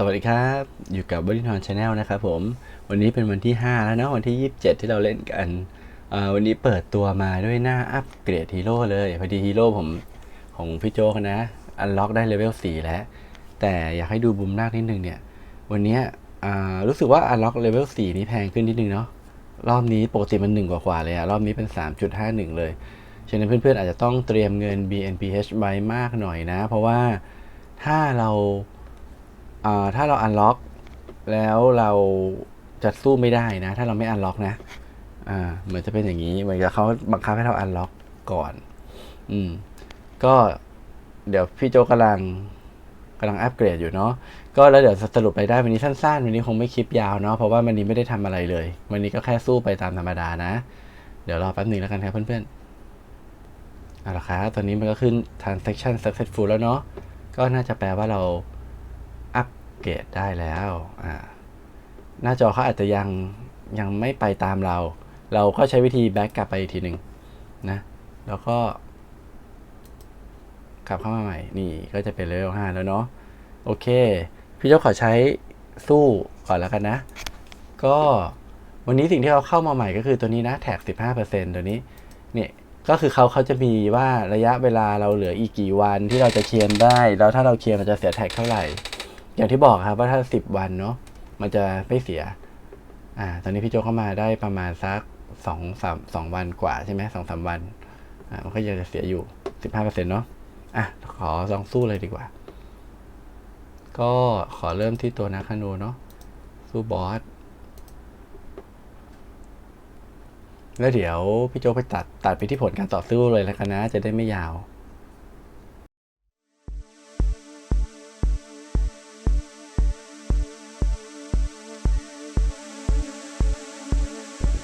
สวัสดีครับ อยู่กับบริทอนชาแนลนะครับผม วันนี้เป็นวันที่ 5 แล้วนะวันที่ 27 ที่เราเล่นกัน วันนี้เปิดตัวมาด้วยหน้าอัปเกรดฮีโร่เลยพอดีฮีโร่ผมของพี่โจนะ อันล็อกได้เลเวล 4 แล้ว แต่อยากให้ดูบุมนานิดนึงเนี่ย วันนี้รู้สึกว่าอันล็อกเลเวล 4 นี้แพงขึ้นนิดนึงเนาะรอบนี้ปกติมัน 1 กว่าๆเลยอะรอบนี้เป็น 3.51 เลยฉะนั้นเพื่อนๆอาจจะต้องเตรียมเงิน BNPH ไว้มากหน่อยนะ เพราะว่าถ้าเรา ถ้าเราอันล็อกแล้วเราจะสู้ไม่ได้นะ ถ้าเราไม่อันล็อกนะอ่าเหมือนจะเป็นอย่างนี้ เหมือนกับเขาบังคับให้เราอันล็อกก่อน อืม ก็เดี๋ยวพี่โจกำลังกำลังอัปเกรดอยู่เนาะ ก็แล้วเดี๋ยวสรุปรายได้วันนี้สั้นๆ วันนี้คงไม่คลิปยาวเนาะ เพราะว่าวันนี้ไม่ได้ทำอะไรเลย วันนี้ก็แค่สู้ไปตามธรรมดานะ เดี๋ยวรอแป๊บหนึ่งแล้วกันครับเพื่อนๆ เอาละครับตอนนี้มันก็ขึ้น transaction successful แล้วเนาะ ก็น่าจะแปลว่าเรา เกรดได้แล้วอ่าหน้าจอเขาอาจจะยังยังไม่ไปตามเรา เราก็ใช้วิธีแบ็กกลับไปอีกทีหนึ่งนะแล้วก็กลับเข้ามาใหม่นี่ก็จะเป็นเลเวล5แล้วเนาะโอเค พี่เจ้าขอใช้สู้ก่อนแล้วกันนะ ก็วันนี้สิ่งที่เขาเข้ามาใหม่ก็คือตัวนี้นะแท็ก 15%ตัวนี้เนี่ยก็คือเขาเขาจะมีว่าระยะเวลาเราเหลืออีกกี่วันที่เราจะเคลมได้ แล้วถ้าเราเคลมเราจะเสียแท็กเท่าไหร่ อย่างที่บอกครับว่าถ้า10วันเนาะมันจะไม่เสีย อ่า ตอนนี้พี่โจเข้ามาได้ประมาณสักสองสามสองวันกว่าใช่ไหมสองสามวัน อ่า มันก็ยังจะเสียอยู่15%เปอร์เซ็นต์เนาะ อะ ขอลองสู้เลยดีกว่า ก็ขอเริ่มที่ตัวนาคาโนเนาะ สู้บอส แล้วเดี๋ยวพี่โจไปตัดตัดไปที่ผลการต่อสู้เลยแล้วกันนะ จะได้ไม่ยาว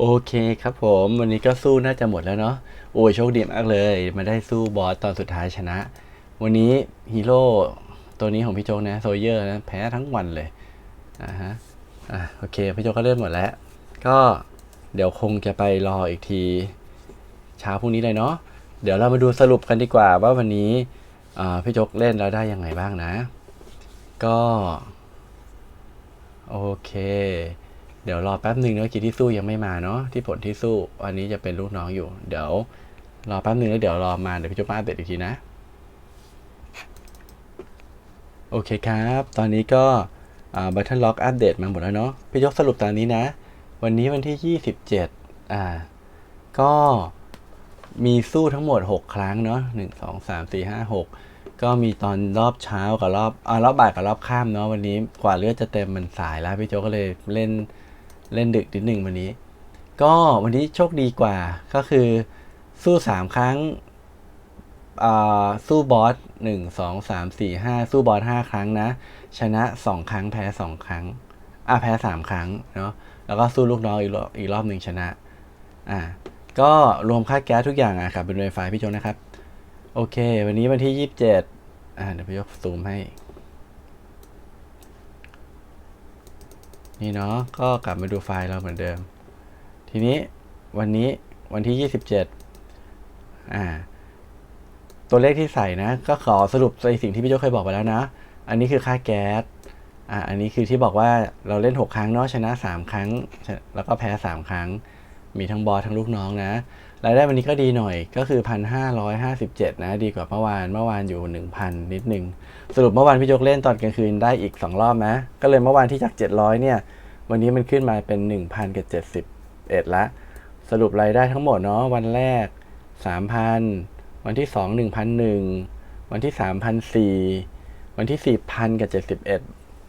โอเคครับผมวันนี้ก็สู้น่าจะหมดแล้วเนาะโอ้ยโชคดีมากเลยมาได้สู้บอสตอนสุดท้ายชนะ วันนี้ฮีโร่ตัวนี้ของพี่โจกนะโซเยอร์นะแพ้ทั้งวันเลยอ่าฮะอะโอเคพี่โจกก็เล่นหมดแล้ว ก็เดี๋ยวคงจะไปรออีกทีเช้าพรุ่งนี้เลยเนาะเดี๋ยวเรามาดูสรุปกันดีกว่าว่าวันนี้พี่โจกเล่นแล้วได้ยังไงบ้างนะ ก็ โอเค เดี๋ยวรอแป๊บหนึ่งเนาะกีที่สู้ยังไม่มาเนาะที่ผลที่สู้วันนี้จะเป็นลูกน้องอยู่ เดี๋ยวรอแป๊บหนึ่งแล้วเดี๋ยวรอมาเดี๋ยวพี่โจมาอัปเดตอีกทีนะ โอเคครับ ตอนนี้ก็บัตเทิลล็อกอัปเดตมาหมดแล้วเนาะพี่ยกสรุปตอนนี้นะ วันนี้วันที่ 27 อ่า ก็มีสู้ทั้งหมด 6 ครั้งเนาะ1 2 3 4 5 6 ก็มีตอนรอบเช้ากับรอบอ่ารอบบ่ายกับรอบค่ำเนาะวันนี้กว่าเลือดจะเต็มมันสายแล้วพี่โจก็เลยเล่น เล่นดึกนิดหนึ่งวันนี้ ก็วันนี้โชคดีกว่าก็คือสู้ 3 ครั้งสู้บอสหนึ่งสองสามสี่ห้าสู้บอสห้าครั้งนะ ชนะสองครั้งแพ้สองครั้งอะแพ้สามครั้งเนาะแล้วก็สู้ลูกน้องอีกรอบอีกรอบหนึ่งชนะอ่าก็รวมค่าแก๊สทุกอย่างอะครับเป็นไวไฟพี่โจนะครับ โอเค วันนี้วันที่ยี่สิบเจ็ดอ่าเดี๋ยวพี่ยกซูมให้ นี่เนาะก็กลับมาดูไฟล์เราเหมือนเดิม ทีนี้วันนี้วันที่ยี่สิบเจ็ดอ่าตัวเลขที่ใส่นะ ก็ขอสรุปในสิ่งที่พี่โจเคยบอกไปแล้วนะ อันนี้คือค่าแก๊สอ่าอันนี้คือที่บอกว่าเราเล่น 6 ครั้งเนาะชนะ 3 ครั้ง แล้วก็แพ้ 3 ครั้ง มีทั้งบอสทั้งลูกน้องนะ รายได้วันนี้ก็ดีหน่อยก็คือ 1,557 นะดีกว่าเมื่อวานเมื่อวานอยู่ 1,000 นิดนึง สรุปเมื่อวานพี่โจกเล่นตอนกลางคืนได้อีก 2 รอบนะ ก็เลยเมื่อวานที่จาก 700 เนี่ย วันนี้มันขึ้นมาเป็น 1,071ละสรุปรายได้ทั้งหมดเนาะวันแรก 3,000 วันที่สองหนึ่งพันหนึ่งวันที่สามพันสี่วันที่สี่พันกับเจ็ดสิบเอ็ด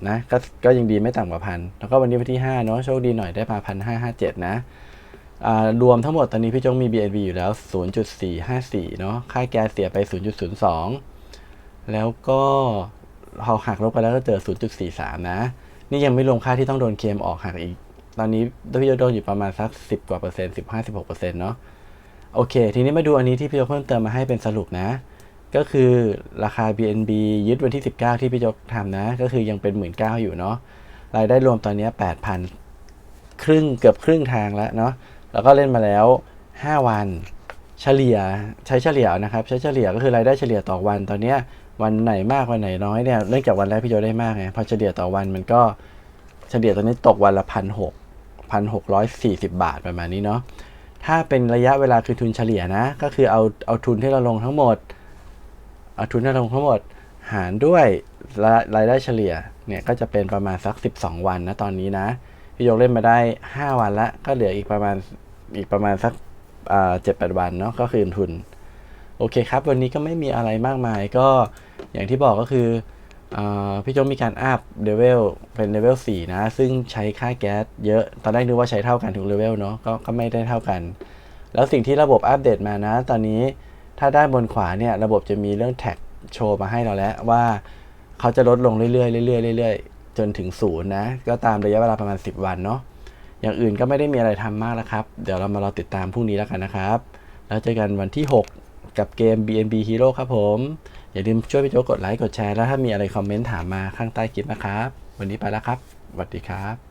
นะก็ก็ยังดีไม่ต่ำกว่าพันแล้วก็วันนี้วันที่ห้าเนาะโชคดีหน่อยได้มาพันห้าห้าเจ็ดนะ รวมทั้งหมดตอนนี้พี่จงมี BNB อยู่แล้ว 0.454 เนาะ ค่าแก๊สเสียไป 0.02 แล้วก็พอหักลบไปแล้วก็เจอ 0.43 นะ นี่ยังไม่รวมค่าที่ต้องโดนเคมออกหักอีก ตอนนี้พี่โยโดนอยู่ประมาณสักสิบกว่าเปอร์เซ็นต์สิบห้าสิบหกเปอร์เซ็นต์เนาะ โอเค ทีนี้มาดูอันนี้ที่พี่ยกเพิ่มเติมมาให้เป็นสรุปนะ ก็คือราคา BNB ยึดวันที่ 19 ที่พี่ยกทำนะ ก็คือยังเป็น 1 9ื่นอยู่เนาะ รายได้รวมตอนนี้ 8,000 ครึ่งเกือบครึ่งทางแล้วเนาะ แล้วก็เล่นมาแล้ว 5 วัน เฉลี่ยใช้เฉลี่ยนะครับ ใช้เฉลี่ยก็คือรายได้เฉลี่ยต่อวัน ตอนเนี้ยวันไหนมากวันไหนน้อยเนี่ยเนื่องจากวันแรกพี่โยได้มากไงพอเฉลี่ยต่อวันมันก็เฉลี่ยตอนนี้ตกวันละพันหกพันหกร้อยสี่สิบบาทประมาณนี้เนาะถ้าเป็นระยะเวลาคือทุนเฉลี่ยนะ ก็คือเอาเอาทุนที่เราลงทั้งหมดเอาทุนที่เราลงทั้งหมดหารด้วยรายรายได้เฉลี่ยเนี่ยก็จะเป็นประมาณสัก 12 วันนะตอนนี้นะ พี่ยกเล่นมาได้ 5 วันละก็เหลืออีกประมาณอีกประมาณสักเจ็ดแปดวันเนาะก็คืนทุน โอเคครับ วันนี้ก็ไม่มีอะไรมากมายก็อย่างที่บอกก็คืออพี่โจมีการอัพเลเวลเป็นเลเวล4นะ ซึ่งใช้ค่าแก๊สเยอะตอนแรกนึกว่าใช้เท่ากันทุกเลเวลเนาะก็ก็ไม่ได้เท่ากัน แล้วสิ่งที่ระบบอัปเดตมานะ ตอนนี้ถ้าด้านบนขวาเนี่ย ระบบจะมีเรื่องแท็กโชว์มาให้เราแล้วว่าเขาจะลดลงเรื่อยๆเรื่อยๆเรื่อยๆ จนถึงศูนย์นะ ก็ตามระยะเวลาประมาณ 10 วันเนาะอย่างอื่นก็ไม่ได้มีอะไรทำมากแล้วครับ เดี๋ยวเรามารอติดตามพรุ่งนี้แล้วกันนะครับ แล้วเจอกันวันที่ 6 กับเกม BNB Hero ครับผม อย่าลืมช่วยพี่โจกดไลค์กดแชร์แล้วถ้ามีอะไรคอมเมนต์ถามมาข้างใต้คลิปนะครับ วันนี้ไปแล้วครับสวัสดีครับ